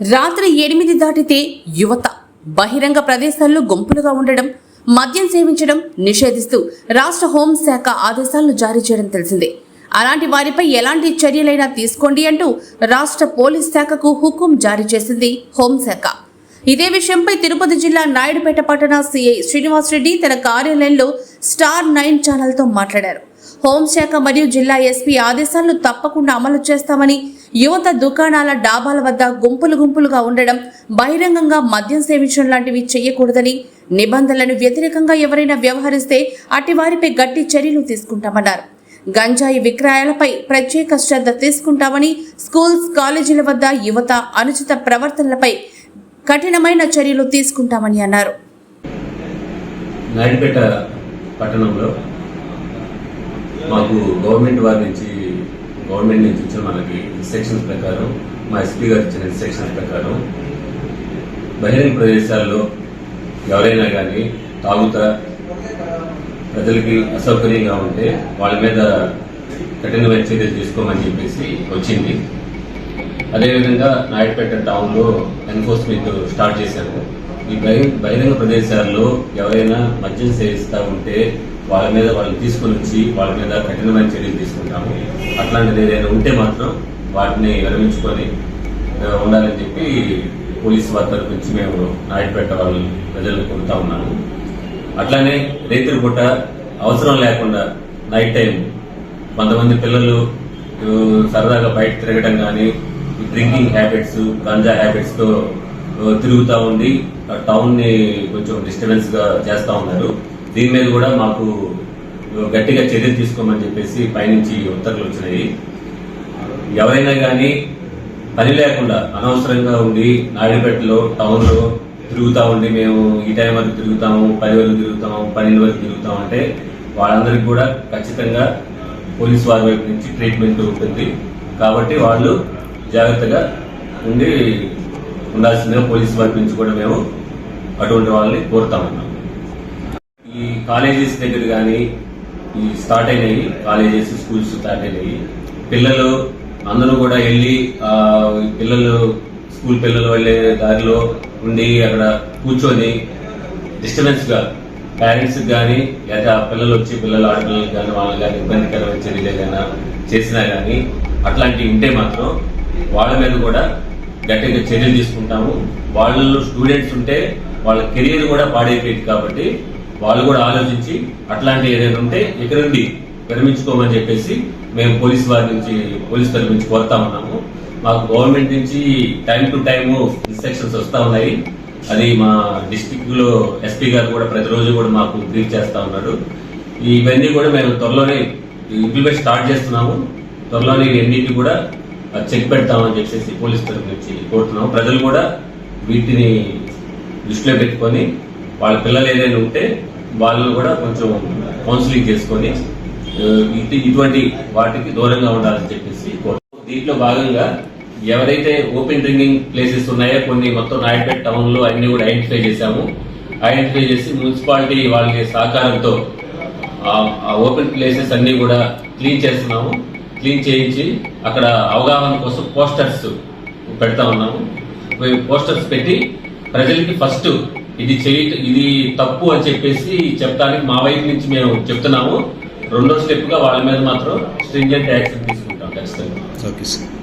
రాత్రి ఎనిమిది దాటితే యువత బహిరంగ ప్రదేశాల్లో గుంపులుగా ఉండడం మద్యం సేవించడం నిషేధిస్తూ రాష్ట్ర హోంశాఖ ఆదేశాలను జారీ చేయడం తెలిసిందే. అలాంటి వారిపై ఎలాంటి చర్యలైనా తీసుకోండి అంటూ రాష్ట్ర పోలీస్ శాఖకు హుకుం జారీ చేసింది హోంశాఖ ఇదే విషయంపై తిరుపతి జిల్లా నాయుడుపేట పట్టణ సిఐ శ్రీనివాస్ రెడ్డి తన కార్యాలయంలో స్టార్ నైన్ ఛానల్తో మాట్లాడారు. హోంశాఖ మరియు జిల్లా ఎస్పీ ఆదేశాలను తప్పకుండా అమలు చేస్తామని యువత దుకాణాల డాబాల వద్ద గుంపులు గుంపులుగా ఉండడం బహిరంగంగా మద్యం సేవించడం లాంటివి చేయకూడదని నిబంధనలను వ్యతిరేకంగా ఎవరైనా వ్యవహరిస్తే అట్టి వారిపై గట్టి చర్యలు తీసుకుంటామన్నారు. గంజాయి విక్రయాలపై ప్రత్యేక శ్రద్ధ తీసుకుంటామని స్కూల్స్ కాలేజీల వద్ద యువత అనుచిత ప్రవర్తనలపై కఠినమైన చర్యలు తీసుకుంటామని అన్నారు. నాయుడుపేట పట్టణంలో మాకు గవర్నమెంట్ వారి నుంచి గవర్నమెంట్ నుంచి ఇచ్చిన మనకి ఇన్స్ట్రక్షన్స్ ప్రకారం మా ఎస్పీ గారు ఇచ్చిన ఇన్స్ట్రక్షన్స్ ప్రకారం బహిరంగ ప్రదేశాల్లో ఎవరైనా కానీ తాగుతా ప్రజలకి అసౌకర్యంగా ఉంటే వాళ్ళ మీద కఠినమైన చర్యలు తీసుకోమని చెప్పేసి వచ్చింది. అదేవిధంగా నాయుడుపేట టౌన్లో ఎన్ఫోర్స్మెంట్ స్టార్ట్ చేశాము. ఈ బహిరంగ బహిరంగ ప్రదేశాల్లో ఎవరైనా మద్యం సేవిస్తూ ఉంటే వాళ్ళ మీద వాళ్ళని తీసుకుని వచ్చి వాళ్ళ మీద కఠినమైన చర్యలు తీసుకుంటాము. అట్లాంటిది ఏదైనా ఉంటే మాత్రం వాటిని విరమించుకొని ఉండాలని చెప్పి పోలీసు వారి తరపు నుంచి మేము నాయుడుపేట వాళ్ళని ప్రజలకు కొడుతూ ఉన్నాము. అట్లానే రైతుల పూట అవసరం లేకుండా నైట్ టైం కొంతమంది పిల్లలు సరదాగా బయట తిరగడం కానీ డ్రింకింగ్ హ్యాబిట్స్ గంజా హ్యాబిట్స్తో తిరుగుతూ ఉండి టౌన్ని కొంచెం డిస్టర్బెన్స్గా చేస్తూ ఉన్నారు. దీని మీద కూడా మాకు గట్టిగా చర్యలు తీసుకోమని చెప్పేసి పైనుంచి ఉత్తర్వులు వచ్చినాయి. ఎవరైనా కానీ పని లేకుండా అనవసరంగా ఉండి నాయుడుపేటలో టౌన్లో తిరుగుతూ ఉండి మేము ఈ టైం వరకు తిరుగుతాము పది వరకు తిరుగుతాము పన్నెండు వరకు తిరుగుతాం అంటే వాళ్ళందరికీ కూడా ఖచ్చితంగా పోలీస్ వారి వైపు నుంచి ట్రీట్మెంట్ ఉంటుంది. కాబట్టి వాళ్ళు జాగ్రత్తగా ఉండి ఉండాల్సిందిగా పోలీస్ వారి నుంచి కూడా మేము అటువంటి వాళ్ళని కోరుతా ఉన్నాం కాలేజెస్ దగ్గర కానీ ఈ స్టార్ట్ అయినాయి. కాలేజెస్ స్కూల్స్ స్టార్ట్ అయినాయి. పిల్లలు అందరూ కూడా వెళ్ళి పిల్లలు స్కూల్ పిల్లలు వెళ్ళే దారిలో ఉండి అక్కడ కూర్చొని డిస్టర్బెన్స్గా పేరెంట్స్కి కానీ లేదా పిల్లలు వచ్చి పిల్లలు ఆడపిల్లలకి కానీ వాళ్ళకి కానీ ఇబ్బందికరమైన చర్యలు ఏదైనా చేసినా కానీ అట్లాంటివి ఉంటే మాత్రం వాళ్ళ మీద కూడా గట్టిగా చర్యలు తీసుకుంటాము. వాళ్ళు స్టూడెంట్స్ ఉంటే వాళ్ళ కెరీర్ కూడా పాడైపోయింది కాబట్టి వాళ్ళు కూడా ఆలోచించి అట్లాంటి ఏదైనా ఉంటే ఇక్కడ నుండి విరమించుకోమని చెప్పేసి మేము పోలీస్ వారి నుంచి పోలీస్ తరఫు నుంచి కోరుతా ఉన్నాము. మాకు గవర్నమెంట్ నుంచి టైం టు టైం ఇన్స్ట్రక్షన్స్ వస్తా ఉన్నాయి. అది మా డిస్టిక్లో ఎస్పీ గారు కూడా ప్రతిరోజు కూడా మాకు బ్రీఫ్ చేస్తా ఉన్నాడు. ఇవన్నీ కూడా మేము త్వరలోనే ఇంప్లిమెంట్ స్టార్ట్ చేస్తున్నాము. త్వరలోనే ఇవన్నిటి కూడా చెక్ పెడతామని చెప్పేసి పోలీస్ తరఫు నుంచి కోరుతున్నాము. ప్రజలు కూడా వీటిని దృష్టిలో పెట్టుకొని వాళ్ళ పిల్లలు ఏదైనా ఉంటే వాళ్ళు కూడా కొంచెం కౌన్సిలింగ్ చేసుకొని ఇటువంటి వాటికి దూరంగా ఉండాలని చెప్పేసి దీంట్లో భాగంగా ఎవరైతే ఓపెన్ డ్రింకింగ్ ప్లేసెస్ ఉన్నాయో కొన్ని మొత్తం నాయుడుపేట టౌన్లో అన్ని కూడా ఐడెంటిఫై చేశాము. ఐడెంటిఫై చేసి మున్సిపాలిటీ వాళ్ళ సహకారంతో ఆ- ఆ ఓపెన్ ప్లేసెస్ అన్ని కూడా క్లీన్ చేస్తున్నాము. క్లీన్ చేయించి అక్కడ అవగాహన కోసం పోస్టర్స్ పెడతా ఉన్నాము. పోస్టర్స్ పెట్టి ప్రజలకి ఫస్ట్ ఇది చేయ ఇది తప్పు అని చెప్పేసి చెప్పడానికి మా వైపు నుంచి మేము చెప్తున్నాము. రెండో స్టెప్గా వాళ్ళ మీద మాత్రం స్ట్రింజెంట్ యాక్షన్ తీసుకుంటాం ఖచ్చితంగా. Okay sir.